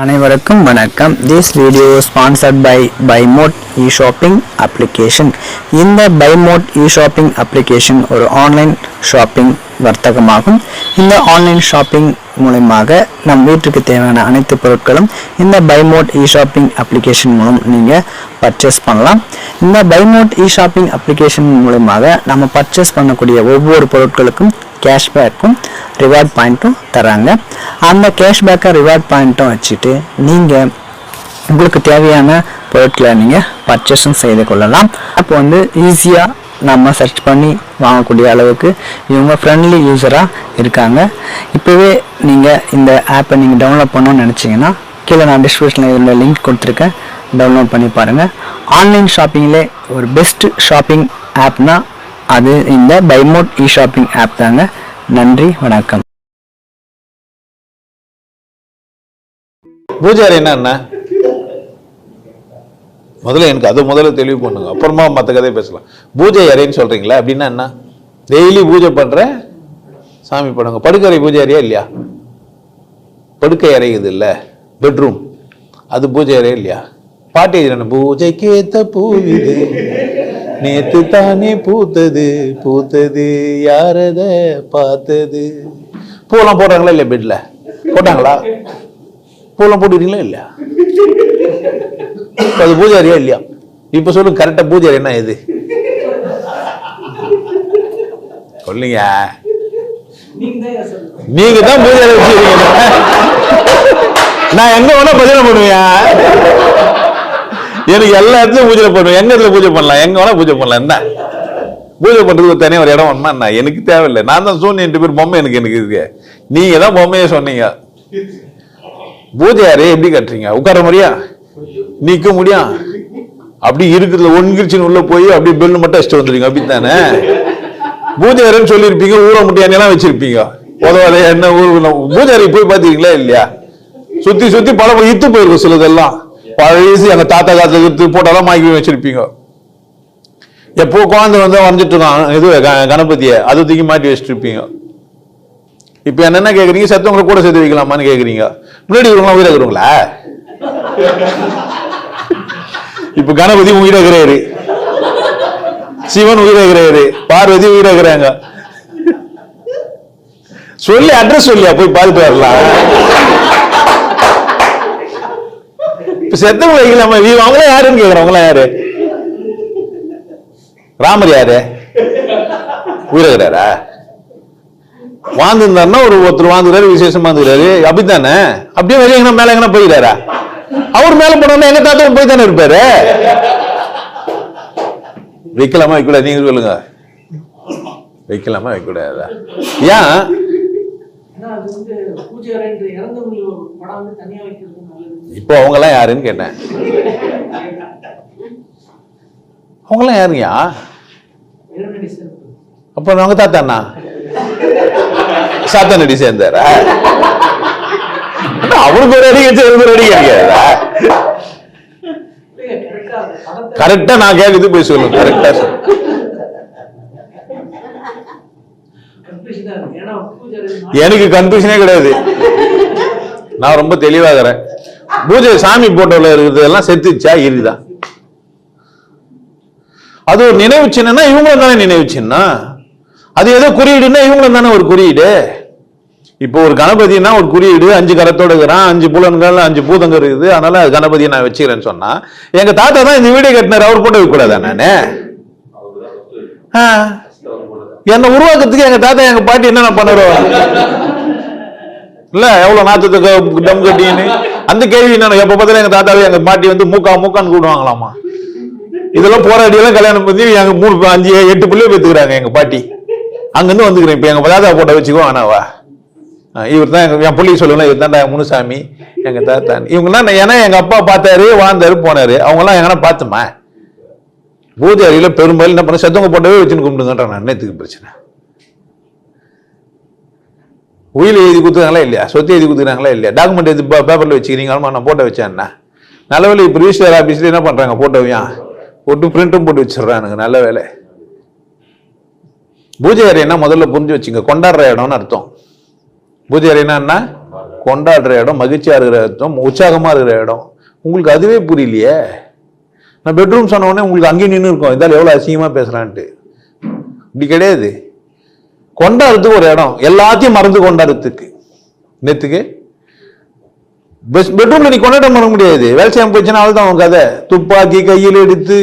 அனைவருக்கும் வணக்கம். This video sponsored by Bymot e shopping application இந்த பைமோட் இ ஷாப்பிங் அப்ளிகேஷன் ஒரு ஆன்லைன் ஷாப்பிங் வர்த்தகமாகும். இந்த ஆன்லைன் ஷாப்பிங் மூலயமாக நம் வீட்டுக்கு தேவையான அனைத்து பொருட்களும் இந்த பைமோட் இ ஷாப்பிங் அப்ளிகேஷன் மூலம் நீங்கள் பர்ச்சேஸ் பண்ணலாம். இந்த பைமோட் இ ஷாப்பிங் அப்ளிகேஷன் மூலயமாக நம்ம பர்ச்சேஸ் பண்ணக்கூடிய ஒவ்வொரு பொருட்களுக்கும் கேஷ்பேக்கும் ரிவார்ட் பாயிண்ட்டும் தராங்க அந்த கேஷ்பேக்கை ரிவார்ட் பாயிண்ட்டும் வச்சுட்டு நீங்கள் உங்களுக்கு தேவையான பொருட்களை நீங்கள் பர்ச்சேஸும் செய்து கொள்ளலாம். அப்போ வந்து ஈஸியாக நம்ம சர்ச் பண்ணி வாங்கக்கூடிய அளவுக்கு இவங்க ஃப்ரெண்ட்லி யூஸராக இருக்காங்க. இப்போவே நீங்கள் இந்த ஆப்பை நீங்கள் டவுன்லோட் பண்ணணும்னு நினச்சிங்கன்னா கீழே நான் டிஸ்கிரிப்ஷனில் இதில் லிங்க் கொடுத்துருக்கேன். டவுன்லோட் பண்ணி பாருங்கள் ஆன்லைன் ஷாப்பிங்கிலே ஒரு பெஸ்ட் ஷாப்பிங் ஆப்னால் அது இந்த பைமோட் இ ஷாப்பிங் ஆப் தாங்க. நன்றி வணக்கம். பூஜாரி என்ன முதல்ல எனக்கு அது முதல்ல தெளிவு பண்ணுங்க. அப்புறமா மற்ற கதையை பேசலாம். பூஜை அறைன்னு சொல்றீங்களா அப்படின்னா என்ன? டெய்லி பூஜை பண்ற சாமி படங்க படுக்கறை பூஜாரியா இல்லையா? படுக்கை அறை இது இல்லை. பெட்ரூம் அது பூஜை அறை இல்லையா? பாட்டு எழுதின பூஜைக்கு ஏத்த பூ இது. நேத்து தானே பூத்தது பூத்தது யாரத பார்த்தது? பூலாம் போடுறாங்களா இல்லையா பெட்ல போட்டாங்களா? பூலாம் போட்டுக்கிறீங்களா இல்லையா? அது பூஜாரியா இல்லையா? இப்ப சொல்லுங்க கரெக்டா பூஜாரி என்ன இது? சொல்லுங்க. நீங்க தான் பூஜாரி வச்சிருக்கீங்க. நான் எங்க வேணா பஜனை பண்ணுவேன் எனக்கு எல்லா இடத்துலயும் பூஜை பண்ணுவேன் எங்க இடத்துல பூஜை பண்ணலாம்? எங்க வேணா பூஜை பண்ணலாம். என்ன? பூஜை பண்றதுக்கு ஒரு தனியாக ஒரு இடம் வேணுமா என்ன? எனக்கு தேவையில்லை. நான் தான் சூன்ய ரெண்டு பேர் பொம்மை எனக்கு எனக்கு இருக்கு. நீங்க தான் பொம்மையை சொன்னீங்க. பூஜை அறையை எப்படி கட்டுறீங்க? உட்கார முடியா? நிக்க முடியும் அப்படி இருக்கிறது ஒன்கிருச்சின்னு உள்ள போய் அப்படியே பெல்லு மட்டும் அடிச்சுட்டு வந்துருங்க அப்படி தானே பூஜை அறைன்னு சொல்லியிருப்பீங்க ஊற முட்டியானெல்லாம் வச்சிருப்பீங்க. உதவாத என்ன ஊர்? பூஜை போய் பார்த்தீங்களா இல்லையா? சுத்தி சுத்தி பல இத்து போயிருக்கும் சிலதெல்லாம். பழசு எங்கள் தாத்தா காலத்துல இருந்து போட்டாலும் வாங்கி வச்சிருப்பீங்க. எப்போ குழந்தை வந்து வரைஞ்சிட்டு இருக்கான் இது கணபதியை அதை தூக்கி மாட்டி வச்சுட்டு இருப்பீங்க இப்ப கேட்குறீங்க செத்தவங்களை கூட சேர்த்து வைக்கலாமான்னு கேக்குறீங்க. முன்னாடி இருக்கிறவங்களா உயிரை இருக்கிறவங்களா இப்ப கணபதி உயிரை இருக்கிறாரு சிவன் உயிரை இருக்கிறாரு பார்வதி உயிரை இருக்கிறாங்க சொல்லி அட்ரஸ் சொல்லியா? போய் பார்த்துட்டு வரலாம். செத்தவங்களை வைக்கலாமா இவங்க அவங்களே யாருன்னு கேக்குறவங்களா யாரு? ராமர் யாரு? உயிரகிறாரா இருக்கிறாரா வாழ்ந்துருந்தாருன்னா ஒரு ஒருத்தர் வாழ்ந்துறாரு விசேஷம் வாழ்ந்துக்கிறாரு அப்படித்தானே? அப்படியே வெளியே எங்கன்னா மேல எங்கன்னா போயிடாரா அவர் மேல போனோம்னா எங்க தாத்தா போய் தானே இருப்பாரு? வைக்கலாமா வைக்கூடாது நீங்க சொல்லுங்க. வைக்கலாமா வைக்கூடாதா ஏன்? இப்போ அவங்க எல்லாம் யாருன்னு கேட்டேன். அவங்க எல்லாம் யாருங்கயா அப்ப அவங்க தாத்தாண்ணா? சாத்தானடி சேர்ந்தாரா? அண்ணா, அவருக்கு ஒரு அடி ஒரு அடி கிடைக்காதா கரெக்டா நான் கேட்குது போய் சொல்லணும் கரெக்டா எனக்கு கன்ஃபியூஷனே கிடையாது. நான் ரொம்ப தெளிவாகிறேன் பூஜை சாமி போட்டோல இருக்கிறது எல்லாம் செத்துச்சா? எரிதா அது ஒரு நினைவு சின்னம்னா இவங்களும் தானே நினைவு சின்னம். அது ஏதோ குறியீடுன்னா இவங்களும் தானே ஒரு குறியீடு. இப்போ ஒரு கணபதினா ஒரு குறியீடு அஞ்சு கரத்தோட இருக்கிறான் அஞ்சு புலன்கள் அஞ்சு பூதங்கள் இருக்குது. அதனால கணபதியை நான் வச்சுக்கிறேன்னு சொன்னா எங்க தாத்தா தான் இந்த வீடியோ கட்டினார் அவர் போட்டு கூடாதா நானு? என்னை உருவாக்கத்துக்கு எங்க தாத்தா எங்க பாட்டி என்னென்ன பண்ணுறோம் இல்ல எவ்வளவு நாத்தத்துக்கு டம் கட்டின்னு? அந்த கேள்வி என்ன எப்ப பார்த்தாலும் எங்க தாத்தாவே எங்க பாட்டி வந்து மூக்கா மூக்கான்னு கூடுவாங்களாமா இதெல்லாம் போராடி எல்லாம் கல்யாணம் பண்ணி எங்க மூணு அஞ்சு எட்டு பிள்ளைய பெத்துக்கிறாங்க எங்க பாட்டி. அங்கிருந்து வந்துக்கிறேன். இப்ப எங்க தாத்தா போட்டோ வச்சுக்கோ ஆனாவா? இவர் தான் என் பிள்ளைக்கு சொல்லுவேன் இவர் தான்டா முனுசாமி எங்க தாத்தா இவங்கெல்லாம் நான் ஏன்னா எங்க அப்பா பார்த்தாரு வாழ்ந்தாரு போனாரு. அவங்க எல்லாம் எங்கன்னா பார்த்துமா? பூஜை அறையில பெரும்பாலும் என்ன பண்ண செத்தவங்க போட்டவே வச்சுன்னு கும்பிடுங்கன்ற நான் என்னத்துக்கு பிரச்சனை. உயில் எழுதி கொடுத்துருக்காங்களா இல்லையா? சொத்து எழுதி கொடுத்துருக்காங்களா இல்லையா? டாக்குமெண்ட் எழுதி பேப்பரில் வச்சுக்கிறீங்களா நான் போட்டோ வச்சேன் நல்ல வேலை இப்போ ரிஜிஸ்டர் ஆஃபீஸில் என்ன பண்ணுறாங்க போட்டோவையா போட்டு பிரிண்ட்டும் போட்டு வச்சிடுறானுங்க. நல்ல வேலை பூஜை என்ன முதல்ல புரிஞ்சு வச்சுங்க. கொண்டாடுற இடம்னு அர்த்தம். பூஜை அறைன்னா கொண்டாடுற இடம் மகிழ்ச்சியாக இருக்கிற இடம் உற்சாகமாக இருக்கிற இடம். உங்களுக்கு அதுவே புரியலையே. நான் பெட்ரூம் சொன்ன உடனே உங்களுக்கு அங்கேயும் நின்று இருக்கோம் இதால் எவ்வளோ அசிங்கமாக பேசுகிறான்ட்டு இப்படி கிடையாது. கொண்டாடுறதுக்கு ஒரு இடம். எல்லாத்தையும் மறந்து கொண்டாடுறதுக்கு. நேத்துக்கு? பெஸ் பெட்ரூம்ல நீ கொண்டாட்டம் பண்ண முடியாது. வேலை செய்யாம போச்சுன்னா தான் உன் கதை. துப்பாக்கி கையில் எடுத்து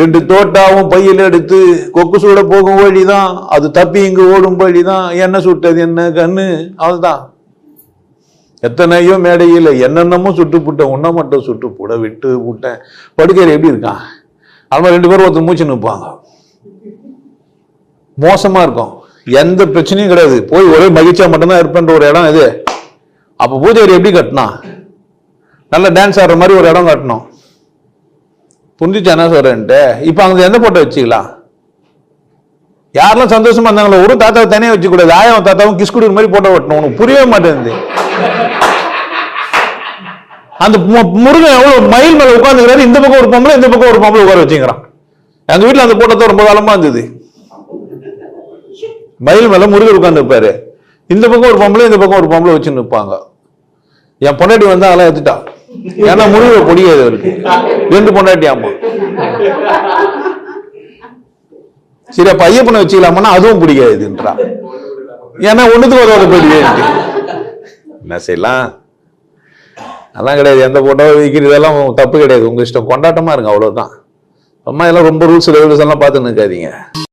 ரெண்டு தோட்டாவும் பையில் எடுத்து கொக்கு சூட போகும் வழிதான். அது தப்பி இங்கு ஓடும் வழிதான். என்ன சுட்டது என்ன கண்ணு? அவ்வளவுதான். எத்தனையோ மேடையில் என்னென்னமோ சுட்டு புட்டேன். உன்ன மட்டும் சுட்டு புட விட்டு விட்டேன் படுக்கையில் எப்படி இருக்கான்? அது மாதிரி ரெண்டு பேரும் ஒருத்தர் மூச்சு நிற்பாங்க. மோசமா இருக்கும். எந்த பிரச்சனையும் கிடையாது. போய் ஒரே மகிழ்ச்சியா மட்டும்தான் இருப்பேன்ற ஒரு இடம் இது. அப்போ பூஜை எப்படி கட்டினா? நல்ல டான்ஸ் ஆடுற மாதிரி ஒரு இடம் கட்டணும். புரிஞ்சிச்சு என்ன சொல்கிறேன்ட்டு இப்போ அங்கே எந்த போட்டோ வச்சுக்கலாம் யாரெல்லாம் சந்தோஷமா இருந்தாங்களோ ஒரு தாத்தாவை தனியாக வச்சுக்கூடாது. ஆயம் ஆயாவும் தாத்தாவும் கிஸ் கொடுக்குற மாதிரி போட்டோ வெட்டணும் உனக்கு புரியவே மாட்டேங்குது. அந்த மு- முருகன் எவ்வளோ மயில் மேலே உட்காந்துக்கிறாரு இந்த பக்கம் ஒரு பொம்பளை இந்த பக்கம் ஒரு பொம்பளை உட்கார வச்சுக்கிறான். எங்கள் வீட்டில் அந்த போட்டோ தான் ரொம்ப காலமாக இருந்தது. மயில் மேல முருகர் உட்கார்ந்து இருப்பாரு இந்த பக்கம் ஒரு பொம்பளை இந்த பக்கம் ஒரு பொம்பளை வச்சு நிற்பாங்க என் பொண்டாட்டி வந்தா அதெல்லாம் எடுத்துட்டான் ஏன்னா முருகர் பொடியாது அவருக்கு. ரெண்டு பொண்டாட்டி ஆமா. சரி அப்ப ஐயப்பனை வச்சுக்கலாமன்னா அதுவும் பிடிக்காதுன்றான் ஏன்னா ஒண்ணுத்துக்கு உதவாத போயிடுவே என்ன செய்யலாம்? அதெல்லாம் கிடையாது. எந்த போட்டோ வைக்கிறதெல்லாம் தப்பு கிடையாது. உங்க இஷ்டம். கொண்டாட்டமா இருங்க அவ்வளவுதான். அம்மா எல்லாம் ரொம்ப ரூல்ஸ் ரெகுலேஷன் எல்லாம் பார்த்து நிற்காதீங்க